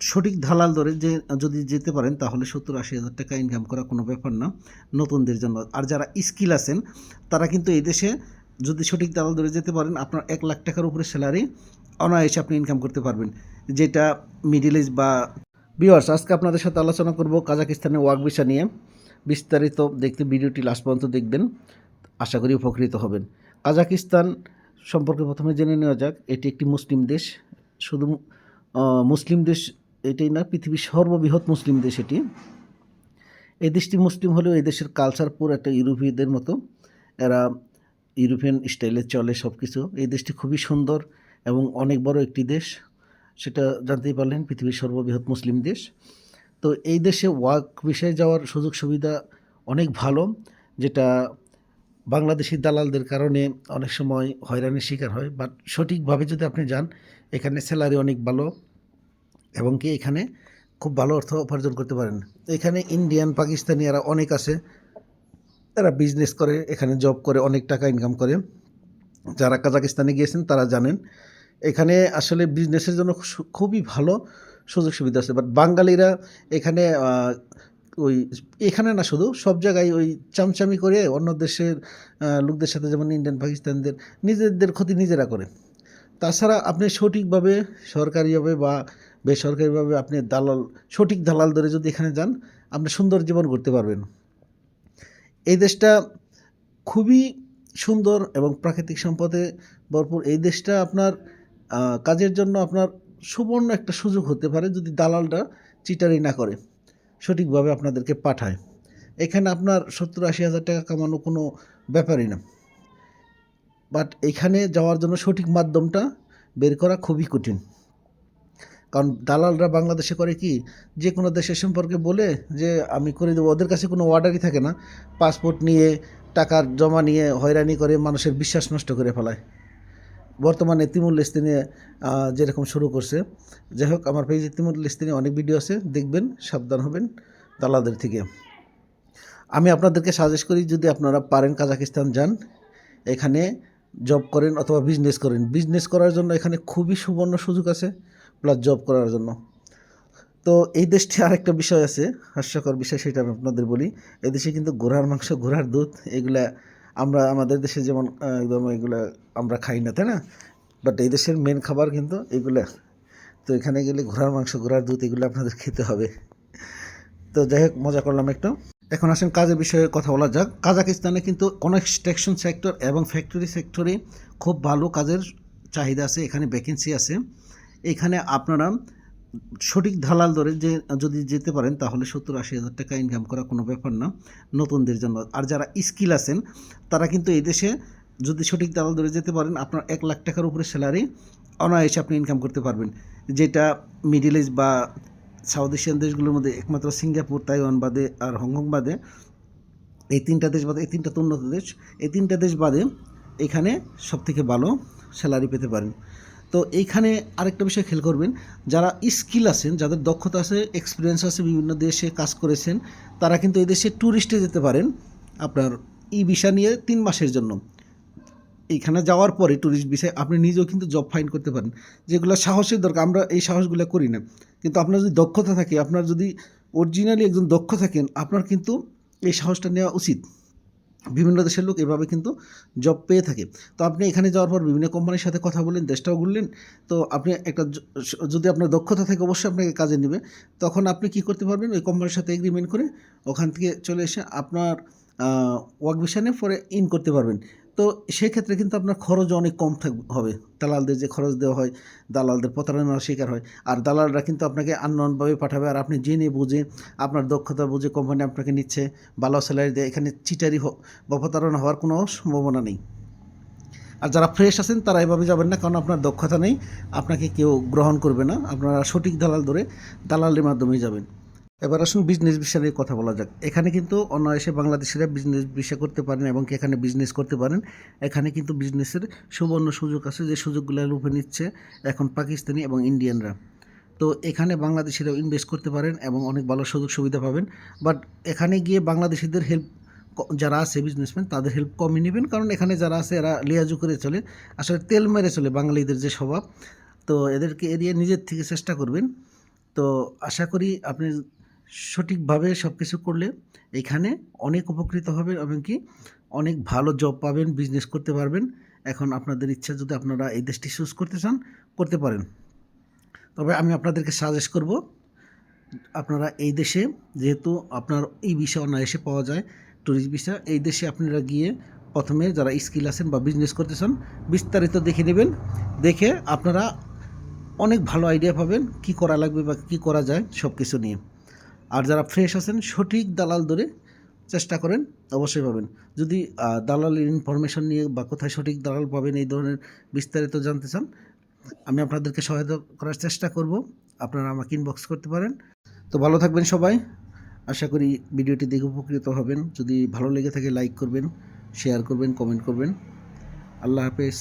সঠিক দালাল ধরে যে, যদি যেতে পারেন, তাহলে সত্তর আশি হাজার টাকা ইনকাম করা কোনো ব্যাপার না। নতুনদের জন্য। আর যারা স্কিল আছেন, তারা কিন্তু এই দেশে যদি সঠিক দালাল ধরে যেতে পারেন, আপনার এক লাখ টাকার উপরে স্যালারি অনায়াসে আপনি ইনকাম করতে পারবেন। যেটা মিডিল ইস্ট বা বিওয়ার্স আজকে আপনাদের সাথে আলোচনা করব কাজাকিস্তানের ওয়ার্ক ভিসা নিয়ে। বিস্তারিত দেখতে ভিডিওটি লাস্ট পর্যন্ত দেখবেন। আশা করি উপকৃত হবেন। কাজাকিস্তান সম্পর্কে প্রথমে জেনে নেওয়া যাক, এটি একটি মুসলিম দেশ। শুধু মুসলিম দেশ এটাই না, পৃথিবীর সর্ববৃহৎ মুসলিম দেশ এটি। এই দেশটি মুসলিম হলেও এই দেশের কালচার পুরো একটা ইউরোপীয়দের মতো। এরা ইউরোপিয়ান স্টাইলে চলে সব কিছু এই দেশটি খুবই সুন্দর এবং অনেক বড় একটি দেশ। সেটা জানতেই পারলেন, পৃথিবীর সর্ববৃহৎ মুসলিম দেশ। তো এই দেশে ওয়ার্ক বিষয়ে যাওয়ার সুযোগ সুবিধা অনেক ভালো, যেটা বাংলাদেশি দালালদের কারণে অনেক সময় হয়রানির শিকার হয়। বাট সঠিকভাবে যদি আপনি যান, এখানে স্যালারি অনেক ভালো। এবং কি এখানে খুব ভালো অর্থ উপার্জন করতে পারেন। এখানে ইন্ডিয়ান পাকিস্তানি এরা অনেক আছে। এরা বিজনেস করে, এখানে জব করে, অনেক টাকা ইনকাম করে। যারা কাজাকিস্তানে গিয়েছেন, তারা জানেন। এখানে আসলে বিজনেসের জন্য খুবই ভালো সুযোগ সুবিধা আছে। বাট বাঙালিরা এখানে ওই, এখানে না শুধু, সব জায়গায় ওই চামচামি করে অন্য দেশের লোকদের সাথে যেমন ইন্ডিয়ান পাকিস্তানদের নিজেদের ক্ষতি নিজেরা করে। তাছাড়া আপনি সঠিকভাবে, সরকারিভাবে বা বেসরকারিভাবে আপনি দালাল, সঠিক দালাল ধরে যদি এখানে যান, আপনি সুন্দর জীবন করতে পারবেন। এই দেশটা খুবই সুন্দর এবং প্রাকৃতিক সম্পদে ভরপুর। এই দেশটা আপনার কাজের জন্য আপনার সুবর্ণ একটা সুযোগ হতে পারে যদি দালালটা চিটারি না করে, সঠিকভাবে আপনাদেরকে পাঠায়। এখানে আপনার সত্তর আশি হাজার টাকা কামানো কোনো ব্যাপারই না। বাট এখানে যাওয়ার জন্য সঠিক মাধ্যমটা বের করা খুবই কঠিন। কারণ দালালরা বাংলাদেশে করে কি, যে কোনো দেশের সম্পর্কে বলে যে, আমি করে দেবো। ওদের কাছে কোনো অর্ডারই থাকে না। পাসপোর্ট নিয়ে, টাকার জমা নিয়ে হয়রানি করে মানুষের বিশ্বাস নষ্ট করে ফেলায়। বর্তমানে তিমুল লিস্তিনে যেরকম শুরু করছে। যাই হোক, আমার পেজে তিমুল লিস্তিনে অনেক ভিডিও আছে। দেখবেন, সাবধান হবেন দালালদের থেকে। আমি আপনাদেরকে সাজেস্ট করি, যদি আপনারা পারেন কাজাকিস্তান যান, এখানে জব করেন অথবা বিজনেস করেন। বিজনেস করার জন্য এখানে খুবই সুবর্ণ সুযোগ আছে। প্লাস জব করার জন্য। তো এই দেশটি আরেকটা বিষয় আছে, হাস্যকর বিষয় সেটা আমি আপনাদের বলি। এই দেশে কিন্তু ঘোড়ার মাংস, ঘোড়ার দুধ, এগুলা আমরা, আমাদের দেশে যেমন একদম এগুলা আমরা খাই না, তাই না? বাট এই দেশের মেন খাবার কিন্তু এগুলা। তো এখানে গেলে ঘোড়ার মাংস, ঘোড়ার দুধ এগুলো আপনাদের খেতে হবে। তো যাই হোক, মজা করলাম একটু। এখন আসেন কাজের বিষয়ে কথা বলা যাক। কাজাকিস্তানে কিন্তু কনস্ট্রাকশন সেক্টর এবং ফ্যাক্টরি সেক্টরে খুব ভালো কাজের চাহিদা আছে, এখানে ভ্যাকেন্সি আছে। এখানে আপনারা সঠিক দালাল ধরে যে, যদি যেতে পারেন, তাহলে সত্তর আশি হাজার টাকা ইনকাম করা কোনো ব্যাপার না, নতুনদের জন্য। আর যারা স্কিল আছেন, তারা কিন্তু এই দেশে যদি সঠিক দালাল ধরে যেতে পারেন, আপনার এক লাখ টাকার উপরে স্যালারি অনায়াসে আপনি ইনকাম করতে পারবেন। যেটা মিডিল ইস্ট বা সাউথ এশিয়ান দেশগুলোর মধ্যে একমাত্র সিঙ্গাপুর, তাইওয়ান বাদে আর হংকং বাদে, এই তিনটা দেশ বাদে, এই তিনটা উন্নত দেশ, এই তিনটা দেশ বাদে এখানে সবথেকে ভালো স্যালারি পেতে পারেন। তো এইখানে আরেকটা বিষয় খেয়াল করবেন, যারা স্কিল আছেন, যাদের দক্ষতা আছে এক্সপিরিয়েন্স আছে, বিভিন্ন দেশে কাজ করেছেন, তারা কিন্তু এই দেশে ট্যুরিস্টে যেতে পারেন আপনার ই ভিসা নিয়ে তিন মাসের জন্য। এইখানে যাওয়ার পরে ট্যুরিস্ট বিষয়ে আপনি নিজেও কিন্তু জব ফাইন করতে পারেন। যেগুলো সাহসের দরকার, আমরা এই সাহসগুলো করি না। কিন্তু আপনার যদি দক্ষতা থাকে, আপনার যদি অরিজিনালি একজন দক্ষ থাকেন, আপনার কিন্তু এই সাহসটা নেওয়া উচিত। বিভিন্ন দেশের লোক এভাবে কিন্তু জব পেয়ে থাকে। তো আপনি এখানে যাওয়ার পর বিভিন্ন কোম্পানির সাথে কথা বললেন, দেশটাও ঘুরলেন। তো আপনি একটা যদি আপনার দক্ষতা থাকে অবশ্যই আপনাকে কাজে নেবে। তখন আপনি কি করতে পারবেন? ওই কোম্পানির সাথে এগ্রিমেন্ট করে ওখান থেকে চলে এসে আপনার ওয়ার্ক ভিশনে পরে ইন করতে পারবেন। তো সেক্ষেত্রে কিন্তু আপনার খরচ অনেক কম থাক, হবে। দালালদের যে খরচ দেওয়া হয়, দালালদের প্রতারণার শিকার হয়। আর দালালরা কিন্তু আপনাকে আননোনভাবে পাঠাবে। আর আপনি জেনে বুঝে, আপনার দক্ষতা বুঝে কোম্পানি আপনাকে নিচ্ছে। ভালো স্যালারি দেয়। এখানে চিটারি বা প্রতারণা হওয়ার কোনো সম্ভাবনা নেই। আর যারা ফ্রেশ আছেন, তারা এভাবে যাবেন না। কারণ আপনার দক্ষতা নেই। আপনাকে কেউ গ্রহণ করবে না। আপনারা সঠিক দালাল ধরে দালালের মাধ্যমেই যাবেন। এবার আসুন বিজনেস বিষয় নিয়ে কথা বলা যাক। এখানে কিন্তু অনায়াসে বাংলাদেশিরা বিজনেস বিষয় করতে পারেন এবং এখানে বিজনেস করতে পারেন। এখানে কিন্তু বিজনেসের সুবর্ণ সুযোগ আছে যে সুযোগগুলো লুপে নিচ্ছে এখন পাকিস্তানি এবং ইন্ডিয়ানরা। তো এখানে বাংলাদেশিরাও ইনভেস্ট করতে পারেন এবং অনেক ভালো সুযোগ সুবিধা পাবেন। বাট এখানে গিয়ে বাংলাদেশিদের হেল্প যারা আছে বিজনেসম্যান তাদের হেল্প কমই নেবেন। কারণ এখানে যারা আছে, এরা লিয়াজু করে চলে। আসলে তেল মেরে চলে বাঙালিদের যে স্বভাব। তো এদেরকে এড়িয়ে নিজের থেকে চেষ্টা করবেন। তো আশা করি আপনি সঠিকভাবে সব কিছু করলে এখানে অনেক উপকৃত হবেন এবং কি অনেক ভালো জব পাবেন বিজনেস করতে পারবেন। এখন আপনাদের ইচ্ছা যদি আপনারা এই দেশটি চুজ করতে চান, করতে পারেন। তবে আমি আপনাদেরকে সাজেস্ট করব, আপনারা এই দেশে যেহেতু আপনার এই ভিসা অনায়াসে পাওয়া যায় ট্যুরিস্ট ভিসা এই দেশে আপনারা গিয়ে প্রথমে যারা স্কিল আছেন বা বিজনেস করতে চান, বিস্তারিত দেখে নেবেন। দেখে আপনারা অনেক ভালো আইডিয়া পাবেন, কি করা লাগবে বা কি করা যায় সব কিছু নিয়ে। আর যারা ফ্রেশ আছেন, সঠিক দালাল ধরে চেষ্টা করেন, অবশ্যই পাবেন। যদি দালালের ইনফরমেশন নিয়ে বা কোথায় সঠিক দালাল পাবেন এই ধরনের বিস্তারিত জানতে চান, আমি আপনাদেরকে সহায়তা করার চেষ্টা করব। আপনারা আমাকে ইনবক্স করতে পারেন। তো ভালো থাকবেন সবাই। আশা করি ভিডিওটি দেখে উপকৃত হবেন। যদি ভালো লেগে থাকে লাইক করবেন শেয়ার করবেন কমেন্ট করবেন। আল্লাহ হাফেজ।